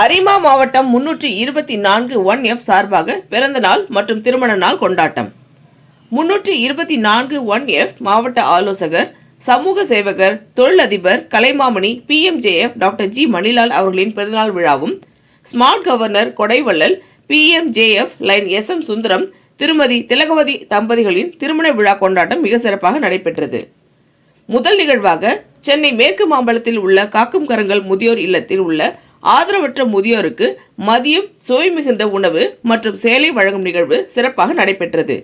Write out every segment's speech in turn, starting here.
அரிமா மாவட்டம் முன்னூற்றி இருபத்தி நான்கு ஒன் எஃப் சார்பாக பிறந்த நாள் மற்றும் திருமண நாள் கொண்டாட்டம். முன்னூற்றி இருபத்தி நான்கு ஒன் எஃப் மாவட்ட ஆலோசகர் சமூக சேவகர் தொழிலதிபர் Kalaimamani PMJF doctor G Manilal அவர்களின் பிறந்தநாள் விழாவும் smart governor கொடைவள்ளல் PMJF lion S M Sundaram திருமதி திலகவதி தம்பதிகளின் திருமண விழா கொண்டாட்டம் மிக சிறப்பாக நடைபெற்றது. முதல் நிகழ்வாக சென்னை மேற்கு மாம்பலத்தில் உள்ள காக்கும் கரங்கள் முதியோர் இல்லத்தில் உள்ள ஆதரவற்ற முதியோருக்கு மதியம் சுவை மிகுந்த உணவு மற்றும் சேலை வழங்கும் நிகழ்வு சிறப்பாக நடைபெற்றது.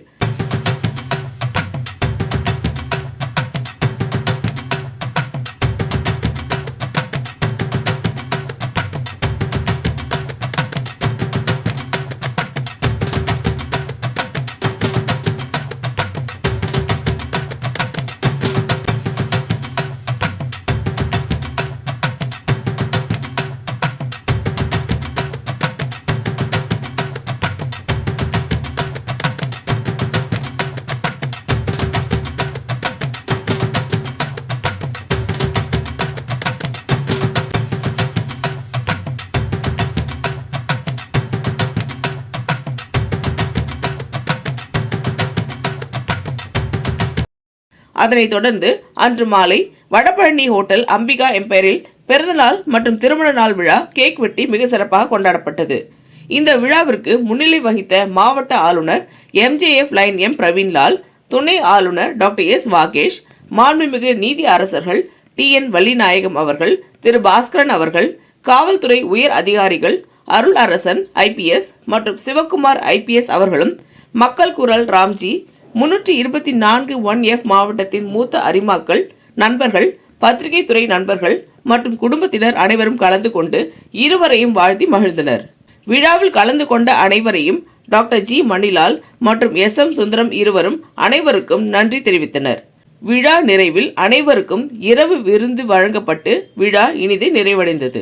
அதனைத் தொடர்ந்து அன்று மாலை வடபழனி ஹோட்டல் அம்பிகா எம்பையரில் பிறந்தநாள் மற்றும் திருமண நாள் விழா கேக் வெட்டி மிக சிறப்பாக கொண்டாடப்பட்டது. இந்த விழாவிற்கு முன்னிலை வகித்த மாவட்ட ஆளுநர் எம்ஜேஎஃப் லைன் எம் பிரவீன்லால் துணை ஆளுநர் டாக்டர் எஸ் வாகேஷ் மாண்புமிகு நீதி அரசர்கள் டி என் வள்ளிநாயகம் அவர்கள் திரு பாஸ்கரன் அவர்கள் காவல்துறை உயர் அதிகாரிகள் அருள் அரசன் ஐபிஎஸ் மற்றும் சிவக்குமார் ஐபிஎஸ் அவர்களும் மக்கள் குரல் ராம்ஜி முன்னூற்றி இருபத்தி நான்கு ஒன் எஃப் மாவட்டத்தின் மூத்த அரிமாக்கள் நண்பர்கள் பத்திரிகை துறை நண்பர்கள் மற்றும் குடும்பத்தினர் அனைவரும் கலந்து கொண்டு இருவரையும் வாழ்த்தி மகிழ்ந்தனர். விழாவில் கலந்து கொண்ட அனைவரையும் டாக்டர் ஜி. மணிலால் மற்றும் எஸ். எம். சுந்தரம் இருவரும் அனைவருக்கும் நன்றி தெரிவித்தனர். விழா நிறைவில் அனைவருக்கும் இரவு விருந்து வழங்கப்பட்டு விழா இனிதே நிறைவடைந்தது.